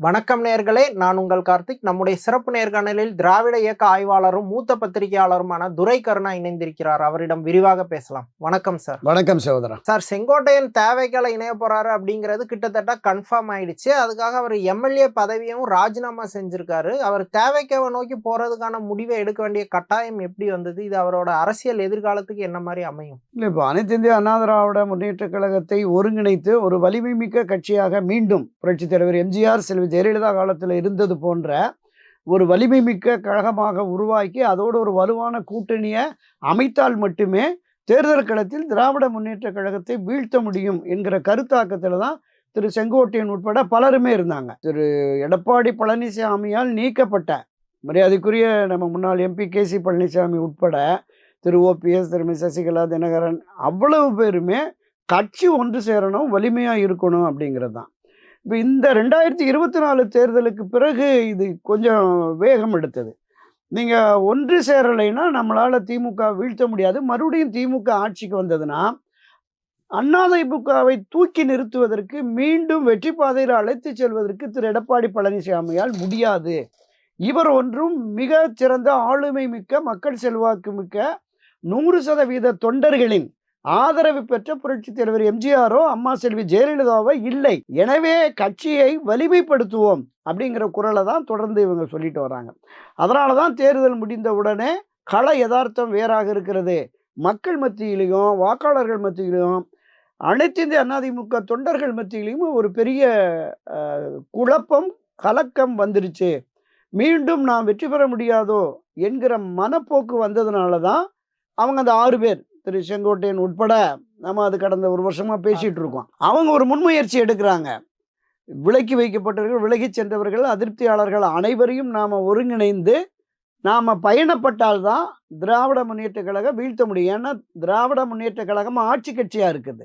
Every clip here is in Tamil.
வணக்கம் நேர்களே நான் உங்கள் கார்த்திக். நம்முடைய சிறப்பு நேர்காணலில் திராவிட இயக்க ஆய்வாளரும் மூத்த பத்திரிகையாளருமான துரை கருணா இணைந்திருக்கிறார். அவரிடம் விரிவாக பேசலாம். வணக்கம் சார் வணக்கம் சகோதரா. சார் செங்கோட்டையன் தேவைகளை இணைய போறாரு அப்படிங்கிறது கிட்டத்தட்ட கன்ஃபார்ம் ஆயிடுச்சு. அதுக்காக அவர் எம்எல்ஏ பதவியும் ராஜினாமா செஞ்சிருக்காரு. அவர் தேவைக்கவை நோக்கி போறதுக்கான முடிவை எடுக்க வேண்டிய கட்டாயம் எப்படி வந்தது? இது அவரோட அரசியல் எதிர்காலத்துக்கு என்ன மாதிரி அமையும்? இல்லை இப்போ அனைத்து இந்திய அண்ணா திராவிட முன்னேற்ற கழகத்தை ஒருங்கிணைத்து ஒரு வலிமை மிக்க கட்சியாக மீண்டும் புரட்சித் தலைவர் எம்ஜிஆர் செல்வி ஜெயலலிதா காலத்தில் இருந்தது போன்ற ஒரு வலிமை மிக்க கழகமாக உருவாக்கி அதோடு ஒரு வலுவான கூட்டணியை அமைத்தால் மட்டுமே தேர்தல் களத்தில் திராவிட முன்னேற்ற கழகத்தை வீழ்த்த முடியும் என்கிற கருத்தாக்கத்தில் தான் திரு செங்கோட்டையன் உட்பட பலருமே இருந்தாங்க. திரு எடப்பாடி பழனிசாமியால் நீக்கப்பட்ட மரியாதைக்குரிய நம்ம முன்னாள் எம்பி கே சி பழனிசாமி உட்பட திரு ஓபிஎஸ் திருமதி சசிகலா தினகரன் அவ்வளவு பேருமே கட்சி ஒன்று சேரணும் வலிமையாக இருக்கணும் அப்படிங்கிறது தான் இப்போ இந்த ரெண்டாயிரத்தி இருபத்தி நாலு தேர்தலுக்கு பிறகு இது கொஞ்சம் வேகம் எடுத்தது. நீங்கள் ஒன்று சேரலைன்னா நம்மளால் திமுக வீழ்த்த முடியாது. மறுபடியும் திமுக ஆட்சிக்கு வந்ததுன்னா அதிமுகவை தூக்கி நிறுத்துவதற்கு மீண்டும் வெற்றி பாதையில் அழைத்து செல்வதற்கு திரு எடப்பாடி பழனிசாமியால் முடியாது. இவர் ஒன்றும் மிக சிறந்த ஆளுமை மிக்க மக்கள் செல்வாக்கு மிக்க நூறு சதவீத தொண்டர்களின் ஆதரவு பெற்ற புரட்சி தலைவர் எம்ஜிஆரோ அம்மா செல்வி ஜெயலலிதாவோ இல்லை. எனவே கட்சியை வலிமைப்படுத்துவோம் அப்படிங்கிற குரலை தான் தொடர்ந்து இவங்க சொல்லிட்டு வராங்க. அதனால தான் தேர்தல் முடிந்த உடனே கள யதார்த்தம் வேறாக இருக்கிறது. மக்கள் மத்தியிலையும் வாக்காளர்கள் மத்தியிலையும் அனைத்து இந்திய அதிமுக தொண்டர்கள் மத்தியிலையும் ஒரு பெரிய குழப்பம் கலக்கம் வந்துருச்சு. மீண்டும் நாம் வெற்றி பெற முடியாதோ என்கிற மனப்போக்கு வந்ததுனால தான் அவங்க அந்த ஆறு பேர் திரு செங்கோட்டையன் உட்பட நம்ம அது கடந்த ஒரு வருஷமா பேசிட்டு இருக்கோம் அவங்க ஒரு முன்முயற்சி எடுக்கிறாங்க. விலக்கி வைக்கப்பட்டவர்கள் விலகி சென்றவர்கள் அதிருப்தியாளர்கள் அனைவரையும் நாம் ஒருங்கிணைந்து நாம் பயணப்பட்டால்தான் திராவிட முன்னேற்ற கழகம் வீழ்த்த முடியும். ஏன்னா திராவிட முன்னேற்ற கழகம் ஆட்சி கட்சியாக இருக்குது.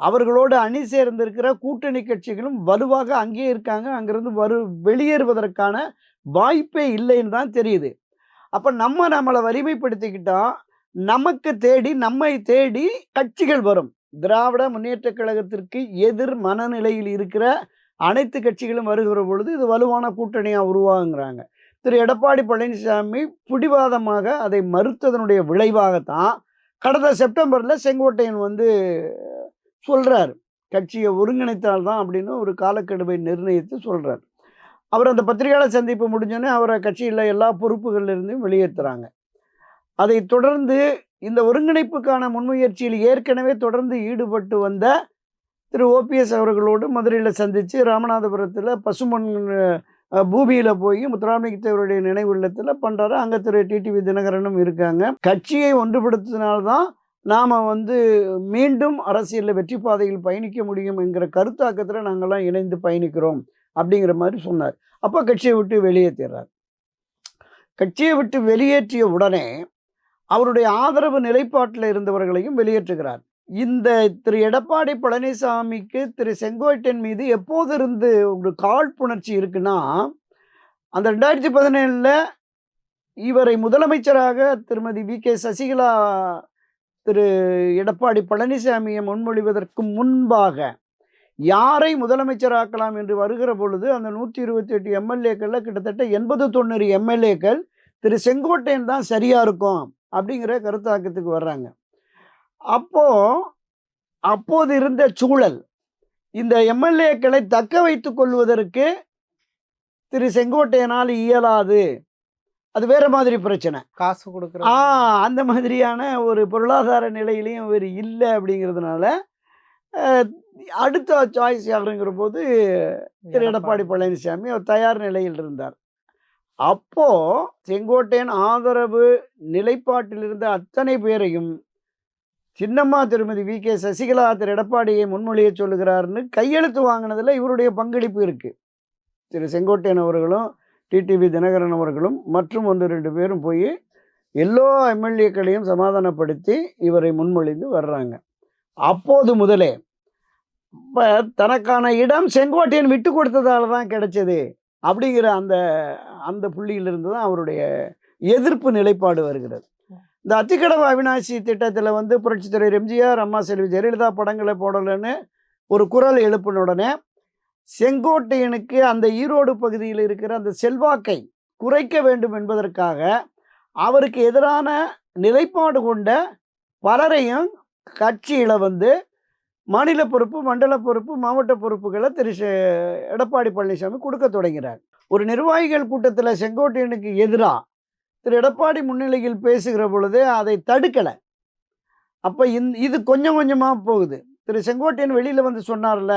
அவர்களோடு அணி சேர்ந்திருக்கிற கூட்டணி கட்சிகளும் வலுவாக அங்கேயே இருக்காங்க. அங்கிருந்து வரு வெளியேறுவதற்கான வாய்ப்பே இல்லைன்னு தான் தெரியுது. அப்போ நம்ம நம்மளை வலிமைப்படுத்திக்கிட்டா நமக்கு தேடி நம்மை தேடி கட்சிகள் வரும். திராவிட முன்னேற்ற கழகத்திற்கு எதிர் மனநிலையில் இருக்கிற அனைத்து கட்சிகளும் வருகிற பொழுது இது வலுவான கூட்டணியாக உருவாகுங்கிறாங்க. திரு. எடப்பாடி பழனிசாமி பிடிவாதமாக அதை மறுத்ததனுடைய விளைவாகத்தான் கடந்த செப்டம்பரில் செங்கோட்டையன் வந்து சொல்கிறார் கட்சியை ஒருங்கிணைத்தால்தான் அப்படின்னு ஒரு காலக்கெடுவை நிர்ணயித்து சொல்கிறார் அவர் அந்த பத்திரிகையாளர் சந்திப்பு முடிஞ்சோடனே அவரை கட்சியில் எல்லா பொறுப்புகளிலிருந்தும் வெளியேற்றுறாங்க அதை தொடர்ந்து இந்த ஒருங்கிணைப்புக்கான முன்முயற்சியில் ஏற்கனவே தொடர்ந்து ஈடுபட்டு வந்த திரு ஓபிஎஸ் அவர்களோடு மதுரையில் சந்தித்து ராமநாதபுரத்தில் பசுமண் பூமியில் போய் முத்துராமலிங்கத்தேவருடைய நினைவு இல்லத்தில் பண்ணுறாரு அங்கே திரு டிடிவி தினகரனும் இருக்காங்க. கட்சியை ஒன்றுபடுத்தினால்தான் நாம் வந்து மீண்டும் அரசியலில் வெற்றி பாதையில் பயணிக்க முடியும் என்கிற கருத்தாக்கத்தில் நாங்கள்லாம் இணைந்து பயணிக்கிறோம் அப்படிங்கிற மாதிரி சொன்னார். அப்போ கட்சியை விட்டு வெளியேற்றிடுறார் கட்சியை விட்டு வெளியேற்றிய உடனே அவருடைய ஆதரவு நிலைப்பாட்டில் இருந்தவர்களையும் வெளியேற்றுகிறார். இந்த திரு எடப்பாடி பழனிசாமிக்கு திரு செங்கோட்டையன் மீது எப்போது இருந்து ஒரு காழ்ப்புணர்ச்சி இருக்குன்னா அந்த ரெண்டாயிரத்தி பதினேழில் இவரை முதலமைச்சராக திருமதி வி. கே. சசிகலா திரு எடப்பாடி பழனிசாமியை முன்மொழிவதற்கு முன்பாக யாரை முதலமைச்சராக்கலாம் என்று வருகிற பொழுது அந்த நூற்றி இருபத்தி எட்டு எம்எல்ஏக்களில் கிட்டத்தட்ட எண்பது தொண்ணூறு எம்எல்ஏக்கள் திரு செங்கோட்டையன் தான் சரியாக இருக்கும். அப்படிங்கிற கருத்தாக்கத்துக்கு வர்றாங்க. அப்போ அப்போது இருந்த சூழல் இந்த எம்எல்ஏக்களை தக்க வைத்துக் கொள்வதற்கு திரு செங்கோட்டையனால் இயலாது. அது வேற மாதிரி பிரச்சனை. காசு ஆ கொடுக்குற அந்த மாதிரியான ஒரு பொருளாதார நிலையிலையும் இவர் இல்லை அப்படிங்கிறதுனால அடுத்த சாய்ஸ் யாருங்கிற போது திரு எடப்பாடி. பழனிசாமி அவர் தயார் நிலையில் இருந்தார். அப்போ செங்கோட்டையன் ஆதரவு நிலைப்பாட்டில் இருந்த அத்தனை பேரையும் சின்னம்மா திருமதி வி. கே. சசிகலா திரு எடப்பாடியை முன்மொழிய சொல்லுகிறார்னு கையெழுத்து வாங்கினதில் இவருடைய பங்களிப்பு இருக்குது திரு. செங்கோட்டையன் அவர்களும் டிடிவி தினகரன் அவர்களும் மற்றும் ஒன்று ரெண்டு பேரும் போய் எல்லா எம்எல்ஏக்களையும் சமாதானப்படுத்தி இவரை முன்மொழிந்து வர்றாங்க. அப்போது முதலே இப்போ தனக்கான இடம் செங்கோட்டையன் விட்டு கொடுத்ததால தான் கிடைச்சது. அப்படிங்கிற அந்த அந்த புள்ளியிலிருந்து தான் அவருடைய எதிர்ப்பு நிலைப்பாடு வருகிறது. இந்த அத்திக்கடவு அவினாசி திட்டத்தில் வந்து புரட்சித் எம்ஜிஆர் அம்மா செல்வி ஜெயலலிதா படங்களை போடலைன்னு ஒரு குரல் எழுப்பின உடனே செங்கோட்டையனுக்கு அந்த ஈரோடு பகுதியில் இருக்கிற அந்த செல்வாக்கை குறைக்க வேண்டும் என்பதற்காக அவருக்கு எதிரான நிலைப்பாடு கொண்ட பலரையும் கட்சியில் வந்து மாநில பொறுப்பு மண்டல பொறுப்பு மாவட்ட பொறுப்புகளை திரு எடப்பாடி பழனிசாமி கொடுக்க தொடங்கிறார். ஒரு நிர்வாகிகள் கூட்டத்தில் செங்கோட்டையனுக்கு எதிராக திரு எடப்பாடி முன்னிலையில் பேசுகிற பொழுது அதை தடுக்கலை. அப்போ இந் இது கொஞ்சம் கொஞ்சமாக போகுது. திரு செங்கோட்டையன் வெளியில் வந்து சொன்னார்ல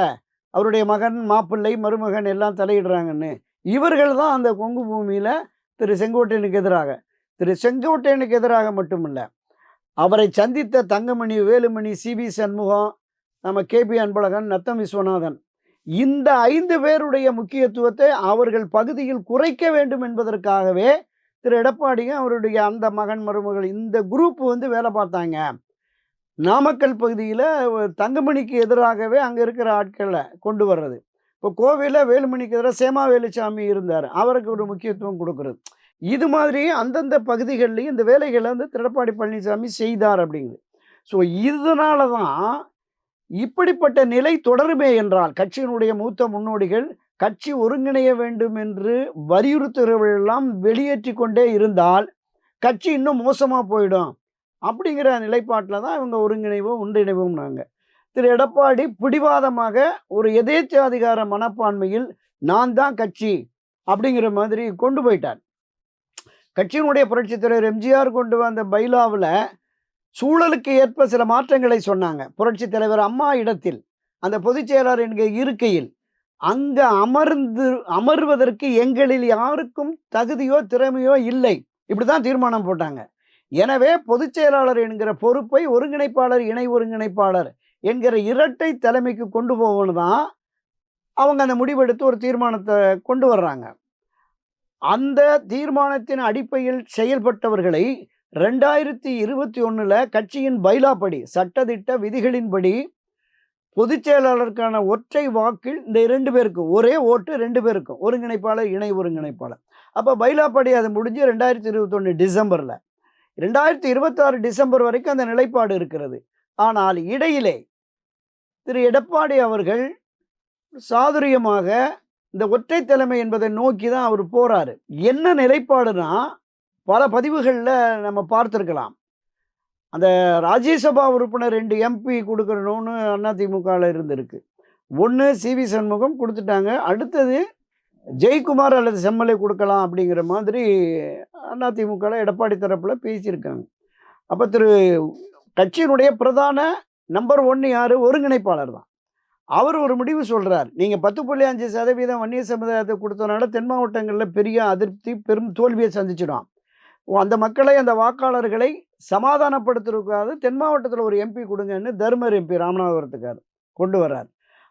அவருடைய மகன் மாப்பிள்ளை மருமகன் எல்லாம் தலையிடுறாங்கன்னு. இவர்கள் தான் அந்த கொங்கு பூமியில் திரு செங்கோட்டையனுக்கு எதிராக. திரு செங்கோட்டையனுக்கு எதிராக மட்டுமில்லை அவரை சந்தித்த தங்கமணி வேலுமணி சிபி சண்முகம் நம்ம கேபி அன்பழகன் நத்தம் விஸ்வநாதன். இந்த ஐந்து பேருடைய முக்கியத்துவத்தை அவர்கள் பகுதியில் குறைக்க வேண்டும் என்பதற்காகவே திரு எடப்பாடியும் அவருடைய அந்த மகன் மருமகள் இந்த குரூப் வந்து வேலை பார்த்தாங்க. நாமக்கல் பகுதியில் தங்கமணிக்கு எதிராகவே அங்கே இருக்கிற ஆட்களை கொண்டு வர்றது. இப்போ கோவையில் வேலுமணிக்கு எதிராக சேமா வேலுசாமி இருந்தார். அவருக்கு ஒரு முக்கியத்துவம் கொடுக்குறது. இது மாதிரி அந்தந்த பகுதிகள்லையும் இந்த வேலைகளை வந்து திரு எடப்பாடி பழனிசாமி செய்தார் அப்படிங்குது. ஸோ இதனால தான் இப்படிப்பட்ட நிலை தொடருமே என்றால் கட்சியினுடைய மூத்த முன்னோடிகள் கட்சி ஒருங்கிணைய வேண்டும் என்று வலியுறுத்துகிறவர்களெல்லாம் வெளியேற்றி கொண்டே இருந்தால் கட்சி இன்னும் மோசமாக போயிடும் அப்படிங்கிற நிலைப்பாட்டில் தான் இவங்க ஒருங்கிணைவும் ஒன்றிணைவும்னாங்க. திரு எடப்பாடி பிடிவாதமாக ஒரு எதேச்சாதிகார மனப்பான்மையில் நான் தான் கட்சி அப்படிங்கிற மாதிரி கொண்டு போயிட்டார். கட்சியினுடைய புரட்சித் தலைவர் எம்ஜிஆர் கொண்டு வந்த பைலாவில் சூழலுக்கு ஏற்ப சில மாற்றங்களை சொன்னாங்க. புரட்சித் தலைவர் அம்மா இடத்தில் அந்த பொதுச் செயலாளர் என்கிற இருக்கையில் அங்கே அமர்ந்து அமர்வதற்கு எங்களில் யாருக்கும் தகுதியோ திறமையோ இல்லை. இப்படி தான் தீர்மானம் போட்டாங்க. எனவே பொதுச் செயலாளர் என்கிற பொறுப்பை ஒருங்கிணைப்பாளர் இணை ஒருங்கிணைப்பாளர் என்கிற இரட்டை தலைமைக்கு கொண்டு போகணும் தான் அவங்க அந்த முடிவெடுத்து ஒரு தீர்மானத்தை கொண்டு வர்றாங்க. அந்த தீர்மானத்தின் அடிப்படையில் செயல்பட்டவர்களை ரெண்டாயிரத்தி இருபத்தி ஒன்றில் கட்சியின் பைலாப்படி சட்டதிட்ட விதிகளின்படி பொதுச் செயலாளருக்கான ஒற்றை வாக்கில் இந்த இரண்டு பேருக்கும் ஒரே ஓட்டு ரெண்டு பேருக்கும் ஒருங்கிணைப்பாளர் இணை ஒருங்கிணைப்பாளர். அப்போ பைலாப்படி அது முடிஞ்சு ரெண்டாயிரத்தி இருபத்தொன்று டிசம்பரில். ரெண்டாயிரத்தி இருபத்தாறு டிசம்பர் வரைக்கும் அந்த நிலைப்பாடு இருக்கிறது. ஆனால் இடையிலே திரு எடப்பாடி அவர்கள் சாதுரியமாக இந்த ஒற்றை தலைமை என்பதை நோக்கி தான் அவர் போகிறாரு என்ன நிலைப்பாடுனா பல பதிவுகளில் நம்ம பார்த்துருக்கலாம். அந்த ராஜ்யசபா உறுப்பினர் ரெண்டு எம்பி கொடுக்கணும்னு அதிமுகவில் இருந்திருக்கு. ஒன்று சிவி சண்முகம் கொடுத்துட்டாங்க. அடுத்தது ஜெயக்குமார் அல்லது செம்மலை கொடுக்கலாம் அப்படிங்கிற மாதிரி அதிமுகவில் எடப்பாடி தரப்பில் பேசியிருக்காங்க. அப்போ திரு கட்சியினுடைய பிரதான நம்பர் ஒன்று யார்? ஒருங்கிணைப்பாளர் தான். அவர் ஒரு முடிவு சொல்கிறார் நீங்கள் பத்து புள்ளி அஞ்சு சதவீதம் வன்னிய சமுதாயத்தை கொடுத்தனால தென் மாவட்டங்களில் பெரிய அதிருப்தி பெரும் தோல்வியை சந்திச்சிடும். அந்த மக்களை அந்த வாக்காளர்களை சமாதானப்படுத்துறதுக்காக தென் மாவட்டத்தில் ஒரு எம்பி கொடுங்கன்னு தர்மர் எம்பி ராமநாதபுரத்துக்கார் கொண்டு வர்றார்.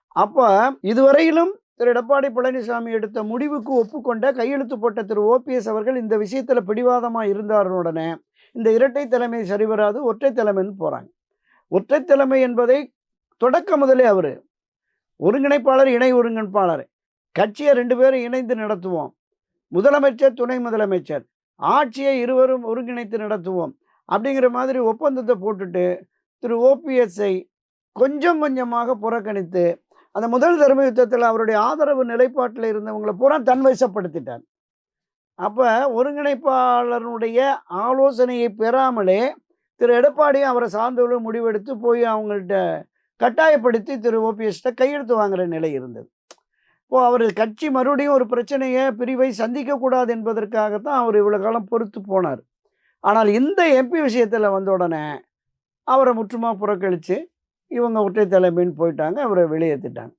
அப்போ இதுவரையிலும் திரு. எடப்பாடி பழனிசாமி எடுத்த முடிவுக்கு ஒப்புக்கொண்ட கையெழுத்து போட்ட திரு. ஓபிஎஸ் அவர்கள் இந்த விஷயத்தில் பிடிவாதமாக இருந்தாருடனே இந்த இரட்டை தலைமை சரிவராது ஒற்றை தலைமைன்னு போகிறாங்க ஒற்றை தலைமை என்பதை தொடக்க முதலே அவர். ஒருங்கிணைப்பாளர் இணை ஒருங்கிணைப்பாளர். கட்சியை ரெண்டு பேரும் இணைந்து நடத்துவோம். முதலமைச்சர் துணை முதலமைச்சர். ஆட்சியை இருவரும் ஒருங்கிணைத்து நடத்துவோம். அப்படிங்கிற மாதிரி ஒப்பந்தத்தை போட்டுட்டு திரு. ஓபிஎஸ்ஐ கொஞ்சம் கொஞ்சமாக புறக்கணித்து அந்த முதல் தர்ம யுத்தத்தில் அவருடைய ஆதரவு நிலைப்பாட்டில் இருந்தவங்களை பூரா தன்வசப்படுத்திட்டார். அப்போ ஒருங்கிணைப்பாளருடைய ஆலோசனையை பெறாமலே திரு. எடப்பாடியும் அவரை சார்ந்தவர்கள் முடிவெடுத்து போய் அவங்கள்ட்ட கட்டாயப்படுத்தி திரு. ஓபிஎஸ்கிட்ட கையெழுத்து வாங்குற நிலை இருந்தது. இப்போ அவர் கட்சி மறுபடியும் ஒரு பிரச்சனையை பிரிவை சந்திக்கக்கூடாது என்பதற்காகத்தான் அவர் இவ்வளோ காலம் பொறுத்து போனார். ஆனால் இந்த எம்பி விஷயத்தில் வந்த உடனே அவரை முற்றுமாக புறக்கழித்து இவங்க ஒற்றை தலைமைன்னு போயிட்டாங்க அவரை வெளியேற்றிட்டாங்க.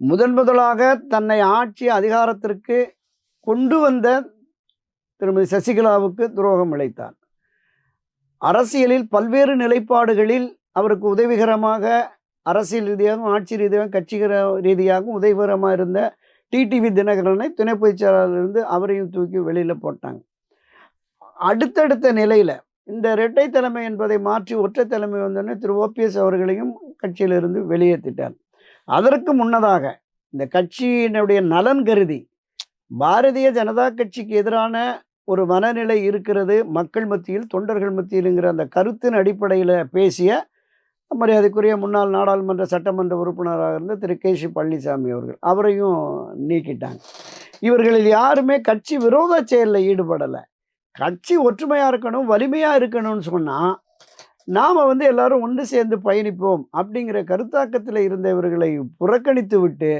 முதன் முதலாக தன்னை ஆட்சி அதிகாரத்திற்கு கொண்டு வந்த திருமதி சசிகலாவுக்கு துரோகம் இழைத்தார். அரசியலில் பல்வேறு நிலைப்பாடுகளில் அவருக்கு உதவிகரமாக அரசியல் ரீதியாகவும் ஆட்சி ரீதியாகவும் கட்சிகர ரீதியாகவும் உதவிகரமாக இருந்த டிடிவி தினகரனை துணை பொதுச் அவரையும் தூக்கி வெளியில் போட்டாங்க. அடுத்தடுத்த நிலையில் இந்த இரட்டை தலைமை என்பதை மாற்றி ஒற்றை தலைமை வந்தோடனே திரு. ஓபிஎஸ் அவர்களையும் கட்சியிலிருந்து வெளியேற்றிட்டார். அதற்கு முன்னதாக இந்த கட்சியினுடைய நலன் கருதி பாரதிய ஜனதா கட்சிக்கு எதிரான ஒரு மனநிலை இருக்கிறது மக்கள் மத்தியில் தொண்டர்கள் மத்தியிலுங்கிற அந்த கருத்தின் அடிப்படையில் பேசிய மரியாதைக்குரிய முன்னாள் நாடாளுமன்ற சட்டமன்ற உறுப்பினராக இருந்த திரு கே சி பழனிசாமி அவர்கள் அவரையும் நீக்கிட்டாங்க. இவர்களில் யாருமே கட்சி விரோத செயலில் ஈடுபடலை. கட்சி ஒற்றுமையாக இருக்கணும் வலிமையாக இருக்கணும்னு சொன்னால் நாம் வந்து எல்லாரும் ஒன்று சேர்ந்து பயணிப்போம் அப்படிங்கிற கருத்தாக்கத்தில் இருந்த இவர்களை புறக்கணித்து விட்டு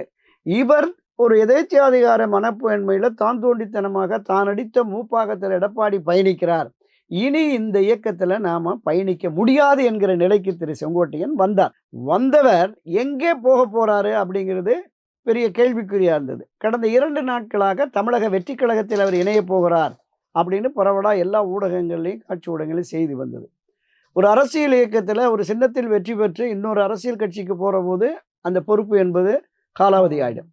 இவர் ஒரு எதேச்சாதிகார மனப்பான்மையில் தான் தோண்டித்தனமாக தான் அடித்த மூப்பாகத்தில் எடப்பாடி பயணிக்கிறார். இனி இந்த இயக்கத்தில் நாம் பயணிக்க முடியாது என்கிற நிலைக்கு திரு செங்கோட்டையன் வந்தார். வந்தவர் எங்கே போக போகிறாரு அப்படிங்கிறது பெரிய கேள்விக்குறியாக இருந்தது. கடந்த இரண்டு நாட்களாக தமிழக வெற்றி கழகத்தில் அவர் இணைய போகிறார் அப்படின்னு பரவலாக எல்லா ஊடகங்கள்லையும் காட்சி ஊடகங்களையும் செய்தி வந்தது. ஒரு அரசியல் இயக்கத்தில் ஒரு சின்னத்தில் வெற்றி பெற்று இன்னொரு அரசியல் கட்சிக்கு போகிற போது அந்த பொறுப்பு என்பது காலாவதி ஆயிடும்.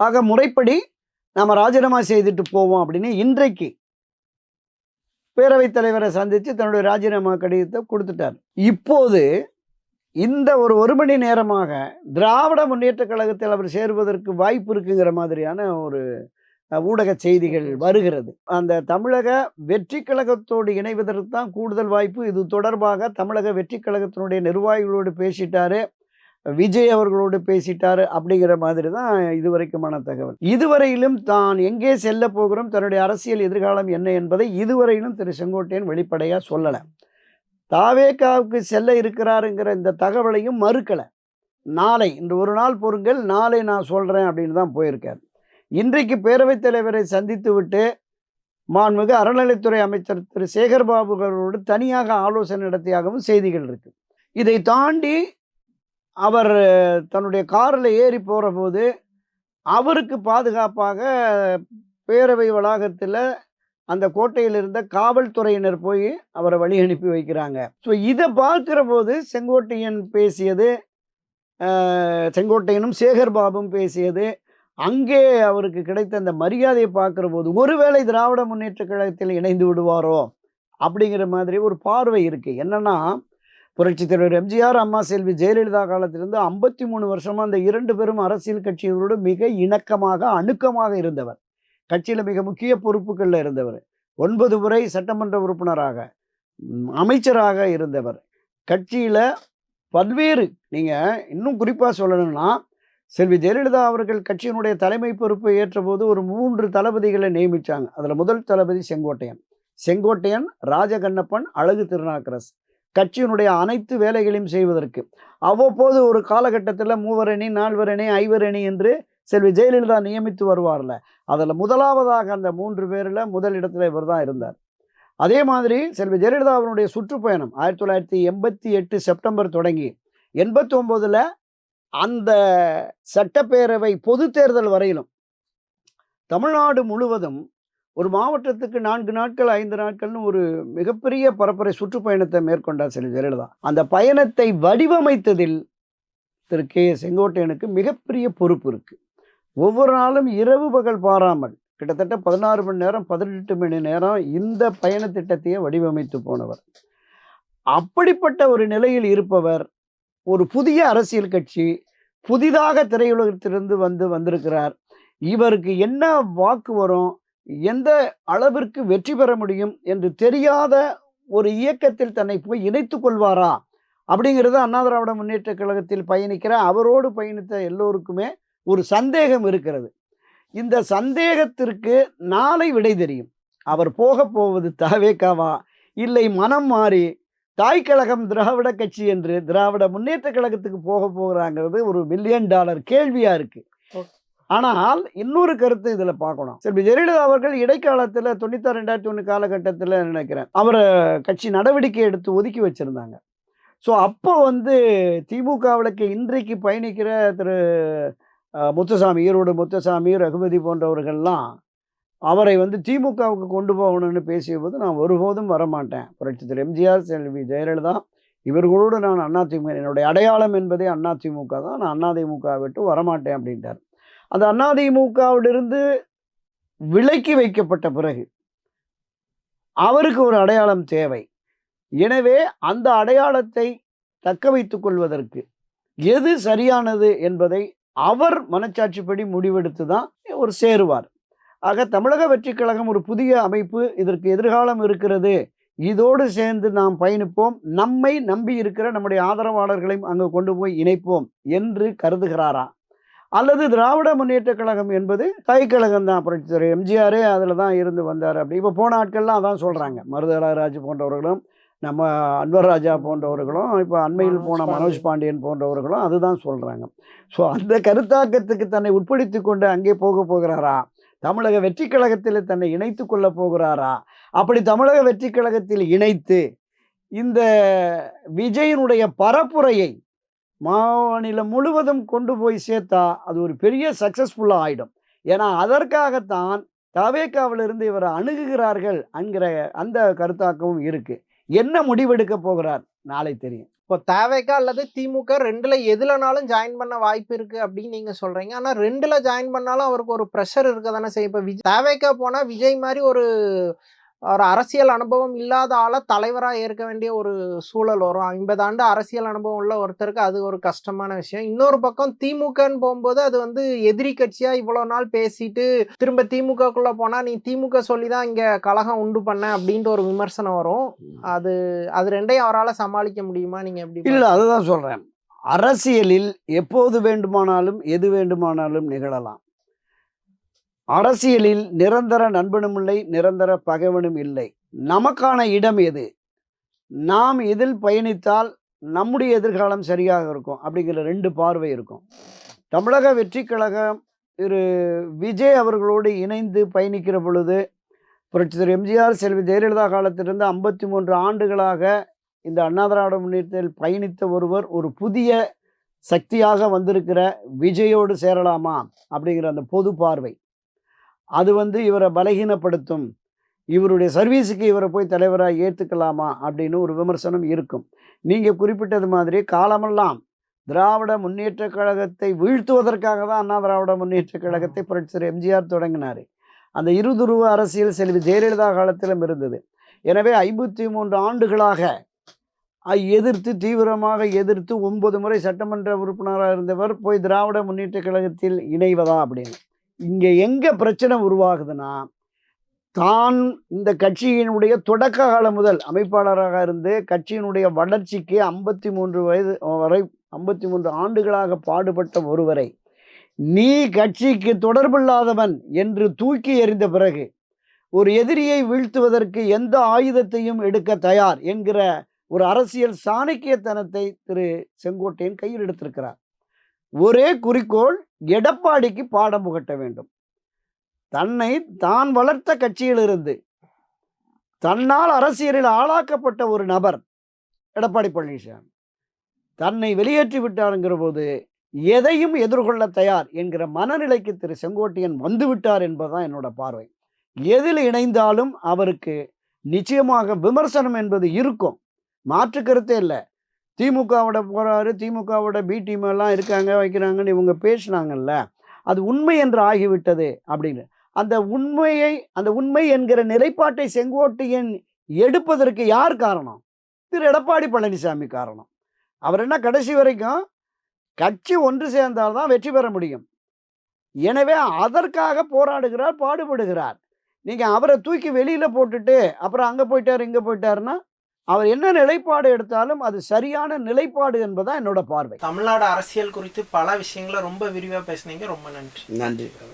ஆக முறைப்படி நாம் ராஜினாமா செய்துட்டு போவோம் அப்படின்னு இன்றைக்கு பேரவைத் தலைவரை சந்தித்து தன்னுடைய ராஜினாமா கடிதத்தை கொடுத்துட்டார். இப்போது இந்த ஒரு ஒரு மணி நேரமாக திராவிட முன்னேற்ற கழகத்தில் அவர் சேருவதற்கு வாய்ப்பு இருக்குங்கிற மாதிரியான ஒரு ஊடக செய்திகள் வருகிறது. அந்த தமிழக வெற்றி கழகத்தோடு இணைவதற்கு தான் கூடுதல் வாய்ப்பு. இது தொடர்பாக தமிழக வெற்றி கழகத்தினுடைய நிர்வாகிகளோடு பேசிட்டாரு. விஜய் அவர்களோடு பேசிட்டார் அப்படிங்கிற மாதிரி தான் இதுவரைக்குமான தகவல். இதுவரையிலும் தான் எங்கே செல்ல போகிறோம் தன்னுடைய அரசியல் எதிர்காலம் என்ன என்பதை இதுவரையிலும் திரு செங்கோட்டையன் வெளிப்படையாக சொல்லலை. தாவேக்காவுக்கு செல்ல இருக்கிறாருங்கிற இந்த தகவலையும் மறுக்கலை. நாளை இன்று ஒரு நாள் பொருங்கள் நாளை நான் சொல்கிறேன் அப்படின்னு தான் போயிருக்கார். இன்றைக்கு பேரவைத் தலைவரை சந்தித்து விட்டு மாண்புமிகு அறநிலைத்துறை அமைச்சர் திரு சேகர்பாபு அவர்களோடு தனியாக ஆலோசனை நடத்தியாகவும் செய்திகள் இருக்குது இதை தாண்டி அவர் தன்னுடைய காரில் ஏறி போகிற போது அவருக்கு பாதுகாப்பாக பேரவை வளாகத்தில் அந்த கோட்டையில் இருந்த காவல்துறையினர் போய் அவரை வழி அனுப்பி வைக்கிறாங்க. ஸோ இதை பார்க்குற போது செங்கோட்டையன் பேசியது செங்கோட்டையனும் சேகர் பாபும் பேசியது அங்கே அவருக்கு கிடைத்த அந்த மரியாதையை பார்க்குற போது ஒருவேளை திராவிட முன்னேற்ற கழகத்தில் இணைந்து விடுவாரோ? அப்படிங்கிற மாதிரி ஒரு பார்வை இருக்குது என்னென்னா புரட்சி தலைவர் எம்ஜிஆர் அம்மா செல்வி ஜெயலலிதா காலத்திலிருந்து ஐம்பத்தி மூணு வருஷமாக அந்த இரண்டு பேரும் அரசியல் கட்சிகளோடு மிக இணக்கமாக அணுக்கமாக இருந்தவர். கட்சியில் மிக முக்கிய பொறுப்புகளில் இருந்தவர். ஒன்பது முறை சட்டமன்ற உறுப்பினராக அமைச்சராக இருந்தவர். கட்சியில் பல்வேறு நீங்கள் இன்னும் குறிப்பாக சொல்லணும்னா செல்வி ஜெயலலிதா அவர்கள் கட்சியினுடைய தலைமை பொறுப்பை ஏற்றபோது ஒரு மூன்று தளபதிகளை நியமித்தாங்க அதில் முதல் தளபதி செங்கோட்டையன். செங்கோட்டையன் ராஜகண்ணப்பன் அழகு திருநாக்கரசு. கட்சியினுடைய அனைத்து வேலைகளையும் செய்வதற்கு. அவ்வப்போது ஒரு காலகட்டத்தில் மூவரணி நால்வரணி ஐவரணி என்று செல்வி ஜெயலலிதா நியமித்து வருவார்ல. அதில் முதலாவதாக அந்த மூன்று பேரில் முதல் இவர் தான் இருந்தார். அதே மாதிரி செல்வி ஜெயலலிதா அவருடைய சுற்றுப்பயணம் ஆயிரத்தி தொள்ளாயிரத்தி எண்பத்தி எட்டு செப்டம்பர் தொடங்கி எண்பத்தி ஒம்போதில் அந்த சட்டப்பேரவை பொது தேர்தல் வரையிலும் தமிழ்நாடு முழுவதும் ஒரு மாவட்டத்துக்கு நான்கு நாட்கள் ஐந்து நாட்கள்னு ஒரு மிகப்பெரிய பரப்புரை சுற்றுப்பயணத்தை மேற்கொண்டார் செல்வி ஜெயலலிதா. அந்த பயணத்தை வடிவமைத்ததில் திரு கே செங்கோட்டையனுக்கு மிகப்பெரிய பொறுப்பு இருக்குது ஒவ்வொரு நாளும் இரவு பகல் பாராமல் கிட்டத்தட்ட பதினாறு மணி நேரம் பதினெட்டு மணி நேரம் இந்த பயண திட்டத்தையே வடிவமைத்து போனவர். அப்படிப்பட்ட ஒரு நிலையில் இருப்பவர் ஒரு புதிய அரசியல் கட்சி புதிதாக திரையுலகத்திலிருந்து வந்து வந்திருக்கிறார். இவருக்கு என்ன வாக்கு வரும்? எந்த அளவிற்கு வெற்றி பெற முடியும் என்று தெரியாத ஒரு இயக்கத்தில் தன்னை போய் இணைத்து கொள்வாரா? அப்படிங்கிறது அண்ணா திராவிட முன்னேற்ற கழகத்தில் பயணிக்கிற அவரோடு பயணித்த எல்லோருக்குமே ஒரு சந்தேகம் இருக்கிறது. இந்த சந்தேகத்திற்கு நாளை விடை தெரியும். அவர் போக போவது தாவேக்காவா இல்லை மனம் மாறி தாய் கழகம் திராவிட கட்சி என்று திராவிட முன்னேற்ற கழகத்துக்கு போக போகிறாங்கிறது ஒரு மில்லியன் டாலர் கேள்வியாக இருக்குது ஆனால் இன்னொரு கருத்து இதுல பார்க்கணும். சரி ஜெயலலிதா அவர்கள் இடைக்காலத்தில் தொண்ணூத்தாறு ரெண்டாயிரத்தி ஒன்று காலகட்டத்தில் நினைக்கிறேன் அவரை கட்சி நடவடிக்கை எடுத்து ஒதுக்கி வச்சிருந்தாங்க. ஸோ அப்போ வந்து திமுகவிலுக்கு இன்றைக்கு பயணிக்கிற திரு முத்துசாமி ஈரோடு முத்துசாமி ரகுபதி போன்றவர்கள்லாம் அவரை வந்து திமுகவுக்கு கொண்டு போகணும்னு பேசிய போது நான் ஒருபோதும் வரமாட்டேன். புரட்சித்தர் எம்ஜிஆர் செல்வி ஜெயலலிதா இவர்களோடு நான் அதிமுக என்னுடைய அடையாளம் என்பதே அதிமுக தான். நான் அதிமுக விட்டு வரமாட்டேன் அப்படின்ட்டார். அந்த அதிமுகவிலிருந்து விலக்கி வைக்கப்பட்ட பிறகு அவருக்கு ஒரு அடையாளம் தேவை. எனவே அந்த அடையாளத்தை தக்க வைத்துக் கொள்வதற்கு எது சரியானது என்பதை அவர் மனச்சாட்சிப்படி முடிவெடுத்து தான் ஒரு சேருவார். ஆக தமிழக வெற்றிக் கழகம் ஒரு புதிய அமைப்பு இதற்கு எதிர்காலம் இருக்கிறது. இதோடு சேர்ந்து நாம் பயணிப்போம். நம்மை நம்பி இருக்கிற நம்முடைய ஆதரவாளர்களையும் அங்கே கொண்டு போய் இணைப்போம் என்று கருதுகிறாரா? அல்லது திராவிட முன்னேற்ற கழகம் என்பது தைக்கழகம் தான் புரட்சித்தர் எம்ஜிஆரே அதில் தான் இருந்து வந்தார் அப்படி. இப்போ போன ஆட்கள்லாம் அதான் சொல்கிறாங்க மருதராஜ் போன்றவர்களும் நம்ம அன்வர் ராஜா போன்றவர்களும் இப்போ அண்மையில் போன மனோஜ் மனோஜ் பாண்டியன் போன்றவர்களும் அதுதான் சொல்கிறாங்க ஸோ அந்த கருத்தாக்கத்துக்கு தன்னை உட்படுத்தி கொண்டு அங்கே போக போகிறாரா? தமிழக வெற்றி கழகத்தில் தன்னை இணைத்து கொள்ள போகிறாரா? அப்படி தமிழக வெற்றி கழகத்தில் இணைத்து இந்த விஜயனுடைய பரப்புரையை மாநிலம் முழுவதும் கொண்டு போய் சேர்த்தா அது ஒரு பெரிய சக்ஸஸ்ஃபுல்லாக ஆகிடும் ஏன்னா அதற்காகத்தான் தவேக்காவிலிருந்து இவரை அணுகுகிறார்கள் என்கிற அந்த கருத்தாக்கமும் இருக்குது என்ன முடிவெடுக்க போகிறார்? நாளை தெரியும். இப்போ தேவைக்கா அல்லது திமுக ரெண்டுல எதுலனாலும் ஜாயின் பண்ண வாய்ப்பு இருக்கு அப்படின்னு நீங்க சொல்றீங்க. ஆனா ரெண்டுல ஜாயின் பண்ணாலும் அவருக்கு ஒரு ப்ரெஷர் இருக்க தானே செய்ய இப்போ விஜய் தேவைக்கா போனா விஜய் மாதிரி ஒரு ஒரு அரசியல் அனுபவம் இல்லாத ஆளை தலைவரா ஏற்க வேண்டிய ஒரு சூழல் வரும். ஐம்பது ஆண்டு அரசியல் அனுபவம் உள்ள ஒருத்தருக்கு அது ஒரு கஷ்டமான விஷயம். இன்னொரு பக்கம் திமுகன்னு போகும்போது அது வந்து எதிரி கட்சியா இவ்வளவு நாள் பேசிட்டு திரும்ப திமுகக்குள்ள போனா நீ திமுக சொல்லி தான் இங்க கலகம் உண்டு பண்ண அப்படின்ற ஒரு விமர்சனம் வரும். அது அது ரெண்டையும் அவரால் சமாளிக்க முடியுமா? நீங்க எப்படி இல்லை அதுதான் சொல்கிறேன் அரசியலில் எப்போது வேண்டுமானாலும் எது வேண்டுமானாலும் நிகழலாம். அரசியலில் நிரந்தர நண்பனும் இல்லை நிரந்தர பகைவனும் இல்லை. நமக்கான இடம் எது? நாம் எதில் பயணித்தால் நம்முடைய எதிர்காலம் சரியாக இருக்கும் அப்படிங்கிற ரெண்டு பார்வை இருக்கும். தமிழக வெற்றி கழகம் திரு. விஜய் அவர்களோடு இணைந்து பயணிக்கிற பொழுது புரட்சித்தர் எம்ஜிஆர் செல்வி ஜெயலலிதா காலத்திலிருந்து ஐம்பத்தி மூன்று ஆண்டுகளாக இந்த அண்ணா திராவிட முன்னேற்றத்தில் பயணித்த ஒருவர் ஒரு புதிய சக்தியாக வந்திருக்கிற விஜயோடு சேரலாமா அப்படிங்கிற அந்த பொது பார்வை. அது வந்து இவரை பலகீனப்படுத்தும். இவருடைய சர்வீஸுக்கு இவரை போய் தலைவராக ஏற்றுக்கலாமா அப்படின்னு ஒரு விமர்சனம் இருக்கும். நீங்கள் குறிப்பிட்டது மாதிரி காலமெல்லாம் திராவிட முன்னேற்ற கழகத்தை வீழ்த்துவதற்காக தான் அண்ணா திராவிட முன்னேற்ற கழகத்தை புரட்சித்தர் எம்ஜிஆர் தொடங்கினார். அந்த இருதுருவ அரசியல் செல்வி ஜெயலலிதா காலத்திலும் இருந்தது. எனவே ஐம்பத்தி மூன்று ஆண்டுகளாக எதிர்த்து தீவிரமாக எதிர்த்து ஒன்பது முறை சட்டமன்ற உறுப்பினராக இருந்தவர் போய் திராவிட முன்னேற்ற கழகத்தில் இணைவதா அப்படின்னு. இங்கே எங்கே பிரச்சனை உருவாகுதுன்னா தான் இந்த கட்சியினுடைய தொடக்க காலம் முதல் அமைப்பாளராக இருந்து கட்சியினுடைய வளர்ச்சிக்கு ஐம்பத்தி மூன்று வயது வரை ஐம்பத்தி மூன்று ஆண்டுகளாக பாடுபட்ட ஒருவரை நீ கட்சிக்கு தொடர்பில்லாதவன் என்று தூக்கி எறிந்த பிறகு ஒரு எதிரியை வீழ்த்துவதற்கு எந்த ஆயுதத்தையும் எடுக்க தயார் என்கிற ஒரு அரசியல் சாணக்கியத்தனத்தை திரு செங்கோட்டையன் கையில் எடுத்திருக்கிறார். ஒரே குறிக்கோள் எடப்பாடிக்கு பாடம் புகட்ட வேண்டும். தன்னை தான் வளர்த்த கட்சியிலிருந்து தன்னால் அரசியலில் ஆளாக்கப்பட்ட ஒரு நபர் எடப்பாடி பழனிசாமி. தன்னை வெளியேற்றி விட்டாருங்கிற போது எதையும் எதிர்கொள்ள தயார் என்கிற மனநிலைக்கு திரு செங்கோட்டையன் வந்துவிட்டார் என்பதுதான் என்னோட பார்வை. எதில் இணைந்தாலும் அவருக்கு நிச்சயமாக விமர்சனம் என்பது இருக்கும். மாற்று கருத்தே இல்லை. திமுகவோட போகிறாரு திமுகவோட பி டீம் எல்லாம் இருக்காங்க வைக்கிறாங்கன்னு இவங்க பேசினாங்கல்ல அது உண்மை என்று ஆகிவிட்டது அப்படின்னு. அந்த உண்மையை அந்த உண்மை என்கிற நிலைப்பாட்டை செங்கோட்டையன் எடுப்பதற்கு யார் காரணம்? திரு. எடப்பாடி பழனிசாமி காரணம். அவர் என்ன கடைசி வரைக்கும் கட்சி ஒன்று சேர்ந்தால்தான் வெற்றி பெற முடியும். எனவே அதற்காக போராடுகிறார் பாடுபடுகிறார். நீங்கள் அவரை தூக்கி வெளியில் போட்டுட்டு அப்புறம் அங்கே போயிட்டார் இங்கே போயிட்டாருன்னா அவர் என்ன நிலைப்பாடு எடுத்தாலும் அது சரியான நிலைப்பாடு என்பதான் என்னோட பார்வை. தமிழ்நாடு அரசியல் குறித்து பல விஷயங்களை ரொம்ப விரிவா பேசுனீங்க. ரொம்ப நன்றி. நன்றி.